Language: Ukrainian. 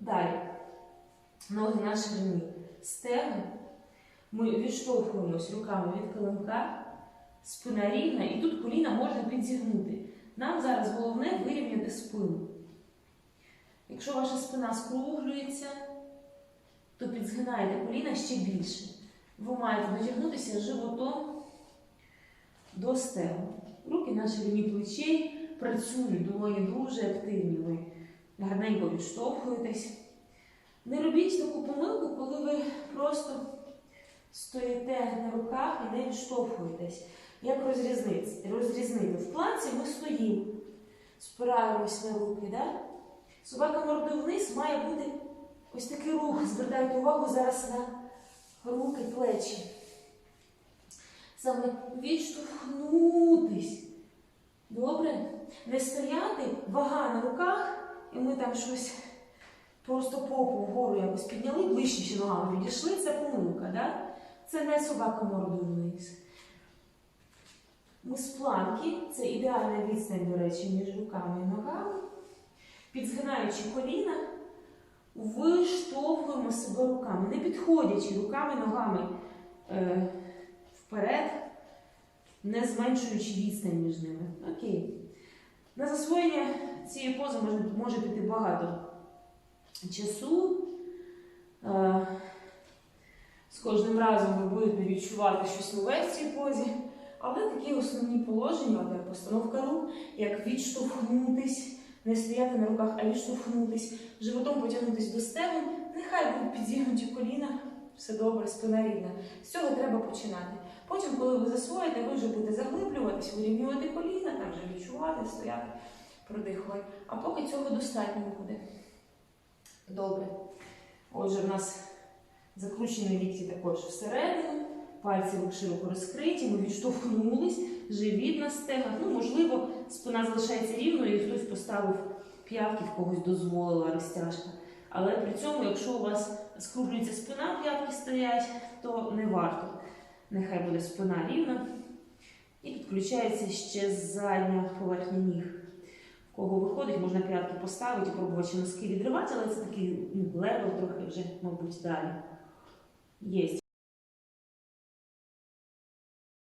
Далі. Ноги на ширині. Стегна. Ми відштовхуємось руками від килимка. Спина рівна, і тут коліна можна підзігнути. Нам зараз головне вирівняти спину. Якщо ваша спина скруглюється, то підзгинаєте коліна ще більше. Ви маєте дотягнутися животом до стегу. Руки на ширині плечей працюють, долоні дуже активні. Гарненько відштовхуєтесь. Не робіть таку помилку, коли ви просто стоїте на руках і не відштовхуєтесь. Як розрізнити? розрізнити? В планці ми стоїмо, спираємось на руки. Да? Собака мордою вниз має бути ось такий рух. Звертайте увагу зараз на руки, плечі. Саме відштовхнутись. Добре? Не стояти, вага на руках, і ми там щось просто попу вгору якось підняли, ближче ще ногами відійшли. Це помилка, да? Це не собака мордою вниз. Ми з планки, це ідеальна відстань, до речі, між руками і ногами. Підзгинаючи коліна, виштовхуємо себе руками, не підходячи руками, ногами е, вперед, не зменшуючи відстань між ними. Окей. На засвоєння цієї пози може, може піти багато часу. Е, з кожним разом ви будете відчувати щось нове в цій позі. Але такі основні положення, от як постановка рук, як відштовхнутись, не стояти на руках, а відштовхнутись, животом потягнутись до стегон, нехай будуть підігнуті коліна, все добре, спина рівна. З цього треба починати. Потім, коли ви засвоїте, ви вже будете заглиблюватись, вирівнювати коліна, там вже відчувати, стояти, продихувати. А поки цього достатньо буде. Добре. Отже, в нас закручені лікті також всередину. Пальці широко розкриті, ми відштовхнулись, живіт на стегах. Ну, можливо, спина залишається рівною і хтось поставив п'ятки, в когось дозволила розтяжка. Але при цьому, якщо у вас скруглюється спина, п'ятки стоять, то не варто. Нехай буде спина рівна. І підключається ще задня поверхня ніг. Кого виходить, можна п'ятки поставити пробувати носки відривати, але це такий ну, левел трохи вже, мабуть, далі. Є.